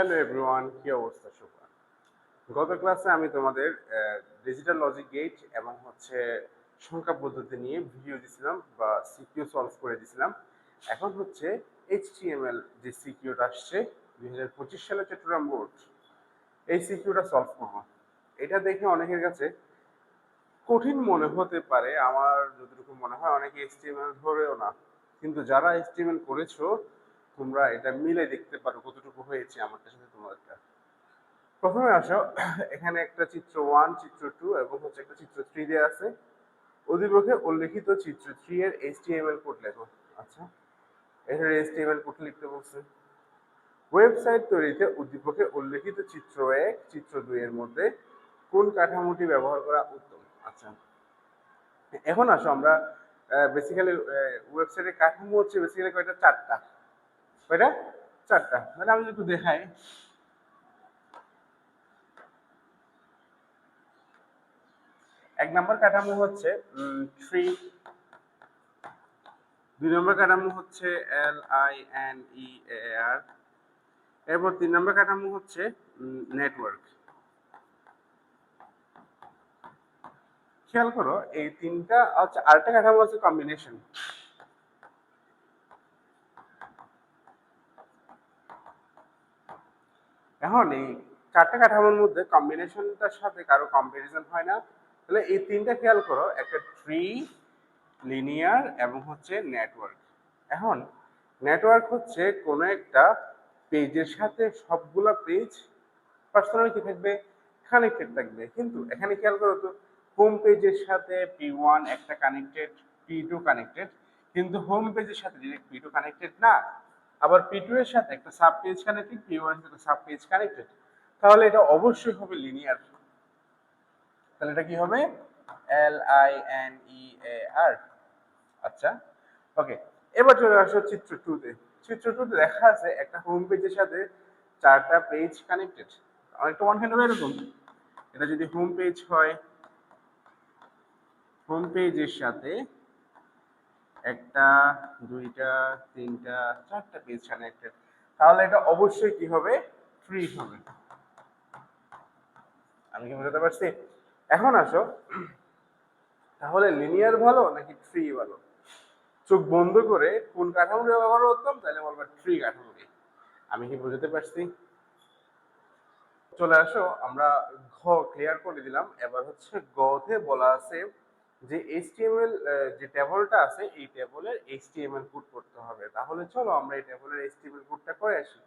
Hello everyone, কি অবস্থা সবার গত ক্লাসে আমি তোমাদের ডিজিটাল লজিক গেট এবং হচ্ছে সংখ্যা পদ্ধতি নিয়ে ভিডিও দিছিলাম বা সিকিউ সলভ করে দিছিলাম এখন হচ্ছে এইচটিএমএল যে সিকিউটা আসছে, দুই হাজার পঁচিশ সালে চট্টগ্রাম বোর্ড এই সিকিউটা সলভ করব। এটা দেখে অনেকের কাছে কঠিন মনে হতে পারে, আমার যতটুকু মনে হয় অনেকে এইচটিএমএল ধরেও না। কিন্তু যারা এইচটিএমএল করেছ তোমরা এটা মিলে দেখতে পারো কতটুকু হয়েছে আমারটার সাথে তোমারটা। প্রথমে আসো, এখানে একটা চিত্র ওয়ান চিত্র টু এবং হচ্ছে একটা চিত্র থ্রি দেওয়া আছে। অধিপক্ষে উল্লেখিত চিত্র থ্রি এর এইচটিএমএল কোড লেখো। আচ্ছা এখানে এইচটিএমএল কোড লিখতে বলছে। ওয়েবসাইট তৈরিতে উদ্দীপকে উল্লেখিত চিত্র এক, চিত্র দুই এর মধ্যে কোন কাঠামোটি ব্যবহার করা উত্তম? আচ্ছা এখন আসো আমরা বেসিক্যালি ওয়েবসাইটের কাঠামো হচ্ছে বেসিক্যালি কয়টা? চারটা। কয়টা? চারটা। মানে আমি একটু দেখাই। এক নম্বর কাঠামো হচ্ছে ট্রি দুই নম্বর কাঠামো হচ্ছে এল আই এন ই আর এরপর তিন নম্বর কাঠামো হচ্ছে নেটওয়ার্ক খেয়াল করো, এই তিনটা আচ্ছা আরেকটা কাঠামো হচ্ছে কম্বিনেশন এখন এই চারটা কাঠামোর মধ্যে কম্বিনেশনটার সাথে কারও কম্পারিজন হয় না। তাহলে এই তিনটা খেয়াল করো, একটা ট্রি লিনিয়ার এবং হচ্ছে নেটওয়ার্ক এখন নেটওয়ার্ক হচ্ছে কোনো একটা পেজের সাথে সবগুলা পেজ পার্সোনালি কি থাকবে? কানেক্টেড থাকবে। কিন্তু এখানে খেয়াল করো তো হোম পেজের সাথে পি ওয়ান একটা কানেক্টেড পি টু কানেক্টেড কিন্তু হোম পেজের সাথে ডিরেক্ট পি টু কানেক্টেড না। আবার পি টু এর সাথে একটা sub page connected P one সাথে সাব পেজ কানেক্টেড তাহলে এটা অবশ্যই হবে লিনিয়ার তাহলে এটা কি হবে? এল আই এন ই এ আর আচ্ছা ওকে এবার চলে আসো চিত্র টুতে চিত্র টুতে দেখা আছে একটা হোম পেজের সাথে চারটা পেজ কানেক্টেড অনেকটা ওয়ান হ্যান্ড এরকম। এটা যদি হোম পেজ হয় হোম পেজের সাথে একটা, দুইটা, তিনটা, চারটা পেজ কানেক্টেড তাহলে এটা অবশ্যই কি হবে? ট্রি হবে। আমি কি বুঝতে পারছি? এখন আসো। তাহলে লিনিয়ার ভালো নাকি ট্রি ভালো? চোখ বন্ধ করে কোন কাঠামো ব্যবহার করতাম, তাহলে বলব ট্রি কাঠামোটি। আমি কি বুঝতে পারছি? চলে আসো, আমরা ঘ ক্লিয়ার করে দিলাম। এবার হচ্ছে গতে বলা আছে যে এইচটিএমএল যে টেবলটা আছে, এই টেবলের এইচটিএমএল কোড করতে হবে। তাহলে চলো আমরা এই টেবলের এইচটিএমএল কোডটা করে আসি।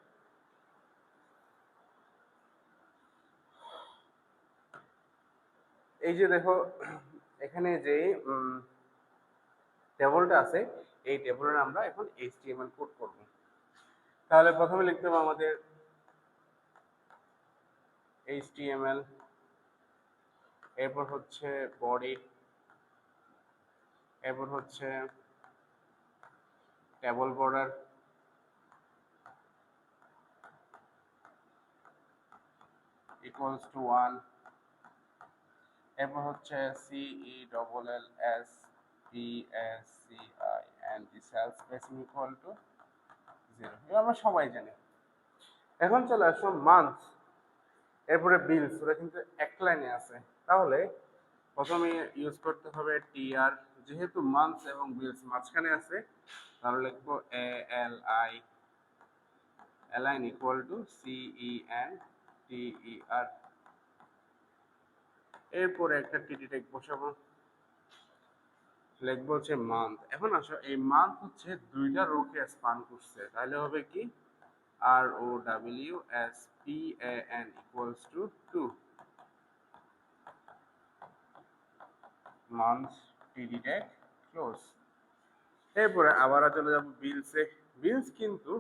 এই যে দেখো, এখানে যে টেবলটা আছে, এই টেবলের আমরা এখন এইচটিএমএল কোড করব। তাহলে প্রথমে লিখতে হবে আমাদের এইচটিএমএল এরপর হচ্ছে বডি এরপর হচ্ছে table border equals to one এরপর হচ্ছে C double L S P S C I N T cell spacing equal to zero এবার আমরা সবাই জানি। এখন চলে আসো মান্থ এরপরে বিলস ওরা কিন্তু এক লাইনে আছে। তাহলে প্রথমে ইউজ করতে হবে টিআর যেহেতু মান্থস এবং বিলস মাঝখানে আছে, তাহলে লিখব A L I align equal to C E N T E R এরপরে একটা টিটি টেক বসাবো। লিখব হচ্ছে মান্থ এখন আসো, এই মান্থ হচ্ছে দুইটা রোকে স্পান করছে, তাহলে হবে কি? R O W S P A N equals to two month TD tag close এরপরে আবার চলে যাব বিলসে বিলস কিন্তু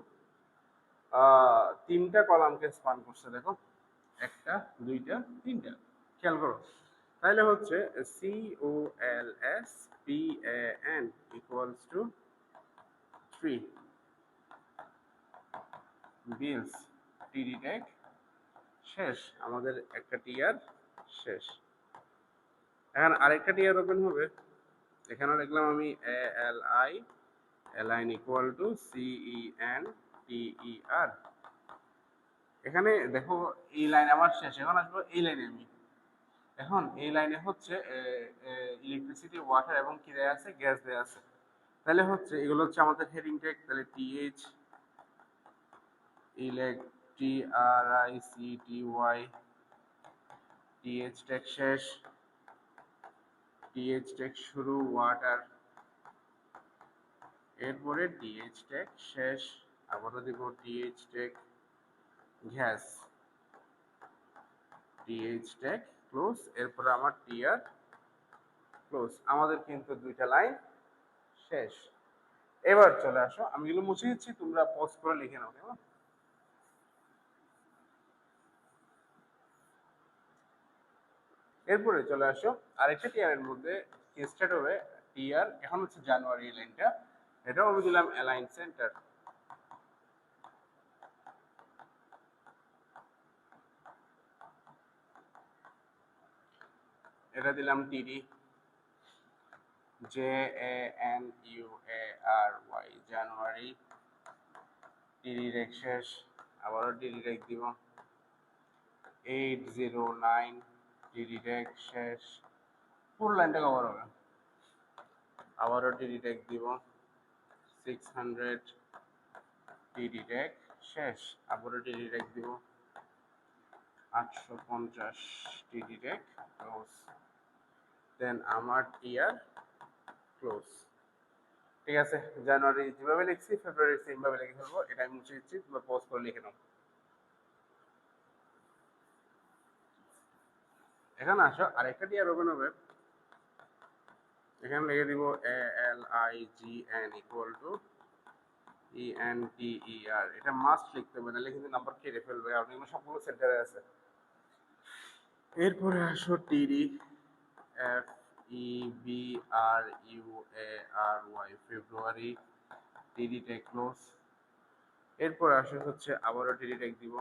তিনটা কলামকে স্পান করছে দেখো। একটা, দুইটা, তিনটা। খেয়াল করো। তাহলে হচ্ছে C O L S P N equals to three bills TD tag শেষ। আমাদের একটা টিয়ার শেষ। এখন আরেকটা টিয়ার ওপেন হবে। এখানে লিখলাম আমি এ এল আই এল আইন equal to C E N T E R এখানে দেখো এই লাইন আমার শেষ, এখন আসব এই লাইনে আমি। এখন এই লাইনে হচ্ছে ইলেকট্রিসিটি ওয়াটার এবং কি দেয়া আছে? গ্যাস দেয়া আছে। তাহলে হচ্ছে এগুলো হচ্ছে আমাদের হেডিং ট্যাগ তাহলে TH elec T R I C T Y TH tag শেষ। টিএইচ ট্যাগ শুরু ওয়াটার এরপরে টিএইচ ট্যাগ শেষ, আবারও দিব TH tag gas TH tag close এরপরে আমার টিআর ক্লোজ আমাদের কিন্তু দুইটা লাইন শেষ। এবার চলে আসো, আমি এগুলো মুছে দিচ্ছি, তোমরা পজ করে লিখে নাও, কেমন? এরপরে চলে আসো, আরেকটা টিআর এর মধ্যে স্টার্ট হবে টিআর এখন হচ্ছে জানুয়ারি লাইনটা এটাও আমি দিলাম অ্যালাইন সেন্টার এটা দিলাম TD J A N U A R Y January TD rake শেষ, আবারও টিডি রেক দিব। Eight zero nine TD rake শেষ। পুরো লাইনটা কভার হবে। আবারও টিডি রেক দিব। সিক্স হান্ড্রেড টিডি রেক শেষ। আবারও টিডি রেক দিব। আটশো পঞ্চাশ টিডি রেক ক্লোজ দেন আমার টিয়ার ক্লোজ ঠিক আছে, জানুয়ারি যেভাবে লিখছি ফেব্রুয়ারি সেমভাবে লিখে ফেলব। এটা আমি মুছে দিচ্ছি, তোমরা করে লিখে নাও। এখানে আসো, আরেকটা টিয়ার ওপেন হবে এখানে লিখে দিব A L I G N equal to E N T E R এটা মাস্ট লিখতে হবে, নাহলে কিন্তু নাম্বার কেটে ফেলবে আপনি সবগুলো সেন্টারে আছে। এরপরে আসো TD F E B R U A R Y February TD tag close এরপর আসে হচ্ছে, আবারও টিডি টেক দিব,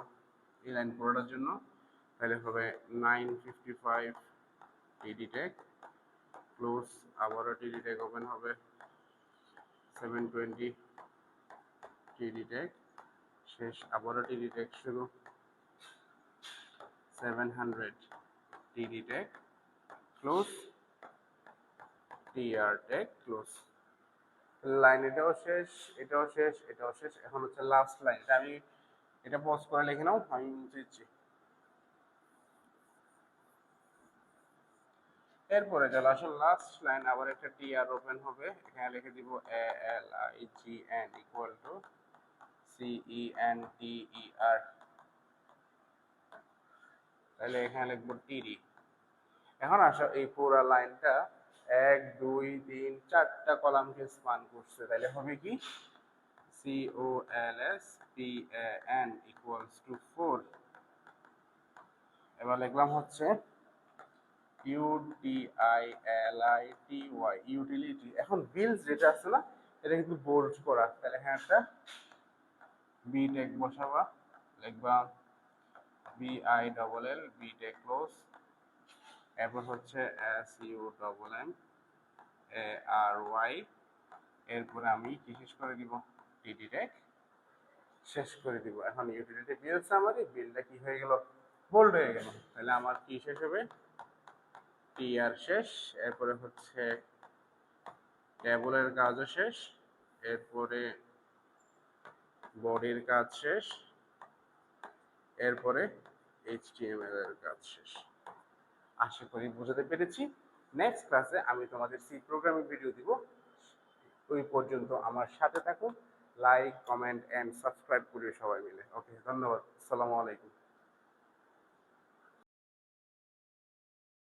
এই লাইন পুরোটার জন্য। তাহলে হবে nine fifty five TD tag close আবারও টিডি টেক ওপেন হবে সেভেন টোয়েন্টি টিডি টেক শেষ আবারও টিডি টেক শুরু seven hundred TD tag close TR tag close line এটাও শেষ এটাও শেষ এটাও শেষ, এখন হচ্ছে লাস্ট লাইন এটা আমি, এটা পজ করে লিখে নাও, আমি দিচ্ছি। এরপরে চলে আসলে লাস্ট লাইন আবার একটা টিআর ওপেন হবে। এখানে লিখে দিব A L I G N equal to C E N T E R তাহলে এখানে লিখব টিডি এখন আসো এই পুরো লাইনটা এক, দুই, তিন, চারটা কলামকে স্পান করছে। তাহলে হবে কি? C O L S P N equals to four এবার লিখলাম হচ্ছে U T I L I T Y utility এখন বিলস যেটা আছে না, এটা কিন্তু বোল্ড করা। তাহলে এখানে একটা বি টেক বসাবা, লিখবা B I double L B tag close এরপর হচ্ছে S U double M A R Y এরপরে আমি কি শেষ করে দিব? টিডি টেক শেষ করে দিব। এখন ইউটিলিটি বিলস আমার এই বিলটা কি হয়ে গেল? বোল্ড হয়ে গেল। তাহলে আমার কি শেষ হবে? টি শেষ, এরপরে হচ্ছে টেবলের কাজও শেষ, এরপরে বডির কাজ শেষ, এরপরে এইচটিএমএল এর কাজ শেষ। আশা করি বুঝাতে পেরেছি। নেক্সট ক্লাসে আমি তোমাদের সি প্রোগ্রামিং ভিডিও দিব। ওই পর্যন্ত আমার সাথে থাকো লাইক কমেন্ট এন্ড সাবস্ক্রাইব করিও সবাই মিলে। ওকে ধন্যবাদ। আসসালামু আলাইকুম।